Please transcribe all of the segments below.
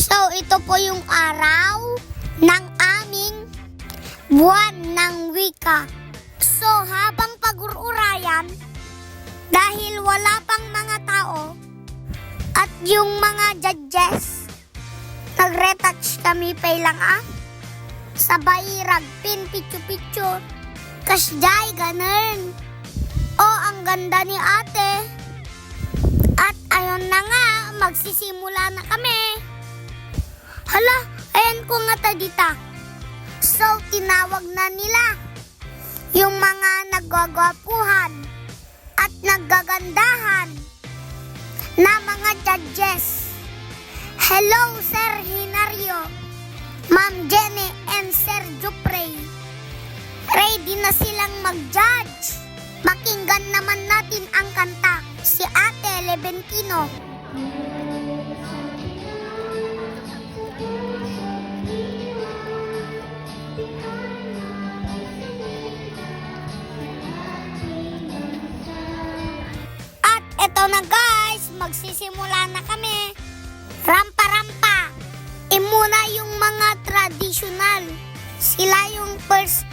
So, ito po yung araw ng aming buwan ng wika. So, habang pag-urayan, dahil wala pang mga tao at yung mga judges, nag-retouch kami pa lang ah. Sabay ragpin, picture-picture. Kasjay, ganun. Oh, ang ganda ni ate. At ayun na nga, magsisimula na kami. Hala, ayan ko nga tadita. So, tinawag na nila yung mga naggagwapuhan at naggagandahan na mga judges. Hello, Sir Hinario, Ma'am Jenny, and Sir Jupray. Ready na silang mag-judge. Pakinggan naman natin ang kanta, si Ate Leventino. Na guys, magsisimula na kami. Rampa-rampa. Imuna yung mga traditional. Sila yung first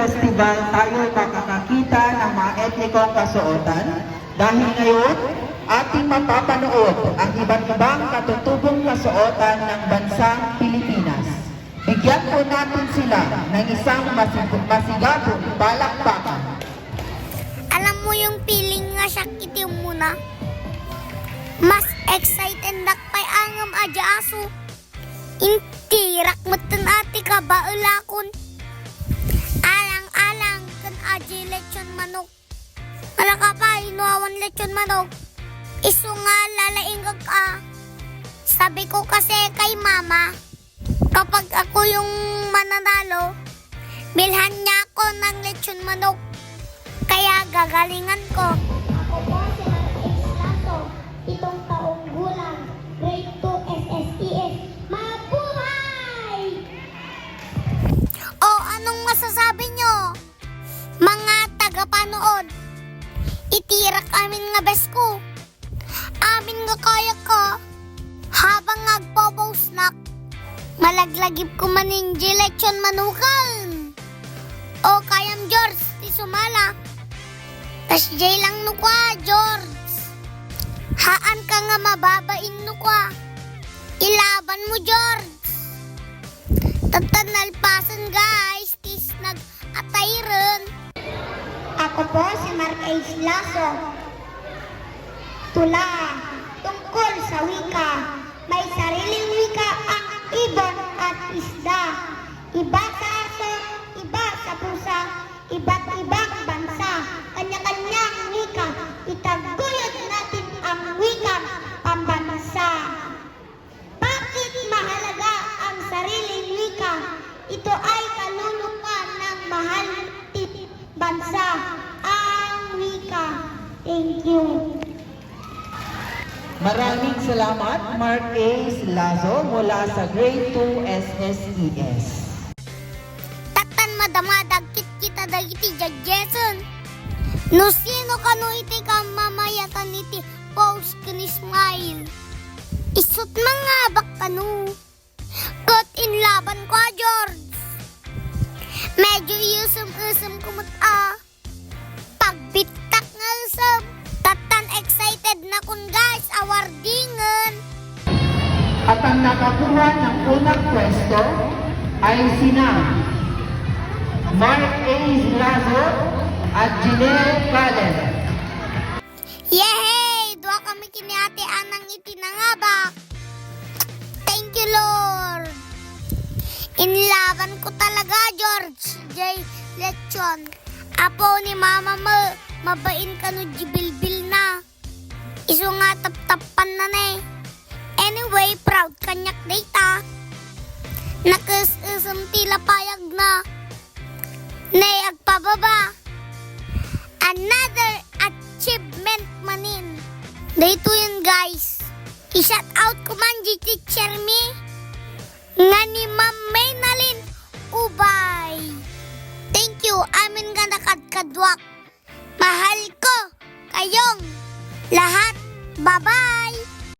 festival tayo makakakita ng mga etnikong kasuotan dahil ngayon ating mapapanood ang iba't ibang katutubong kasuotan ng bansang Pilipinas. Bigyan po natin sila ng isang masig- masigabong palakpakan. Alam mo yung feeling nga siya itim muna? Mas excited na pa'y angam aja aso. Intirak matan ati ka ba ulakon? Alang-alang kan aji lechon manok. Malaka pa, inuawan lechon manok. Iso nga lalaingag ka. Sabi ko kasi kay mama, kapag ako yung mananalo, bilhan niya ako ng lechon manok. Kaya gagalingan ko. Tagapanood. Itirak amin nga best ko. Amin nga kaya ko. Habang nagpo-post nak, malaglagip ko maninji lechon manukal. O kayam George, ti sumala. Tas Jay lang nukwa, George. Haan ka nga mababain nukwa. Ilaban mo, George. Tatanalpasan guys, Ako po si Marquez Lasso. Tula, tungkol sa wika. May sariling wika ang ibon at isda. Iba sa aso, iba sa pusa, iba't ibang bansa. Kanya-kanyang wika. Itaguyod natin ang wikang pambansa. Bakit mahalaga ang sariling wika? Ito ay Maraming salamat, Mark A. Lazo mula sa Grade 2 SSES. Tatan madamadag kit kita dagiti judgeson. No sino kano iti ka mamayatan iti post kani smile. Isut mga bakkano. Got in laban ko George. Medyo iusum-usum kumut ah. Pagbitak nga usum. Tatan excited na kun awardingan. At ang nakakuha ng unang pwesto ay sina Mark A. Lazo at Janelle Callen. Yehey! Dua kami kini ate anang itinangabak. Thank you, Lord. Inlaban ko talaga, George J. Lechon. Apo ni mama mo, mabain ka no jibilbil. Iso nga tap-tapan na na eh. Anyway, proud kanyak data. Nakas-isam tila payag na. Nay, agpababa. another achievement manin. Dito yun guys. I-shout out ko man teacher me. Nga ni Ma'am Maynalin Ubay. Thank you, amin nga nakadkadwak. Mahal ko kayong lahat. Bye-bye.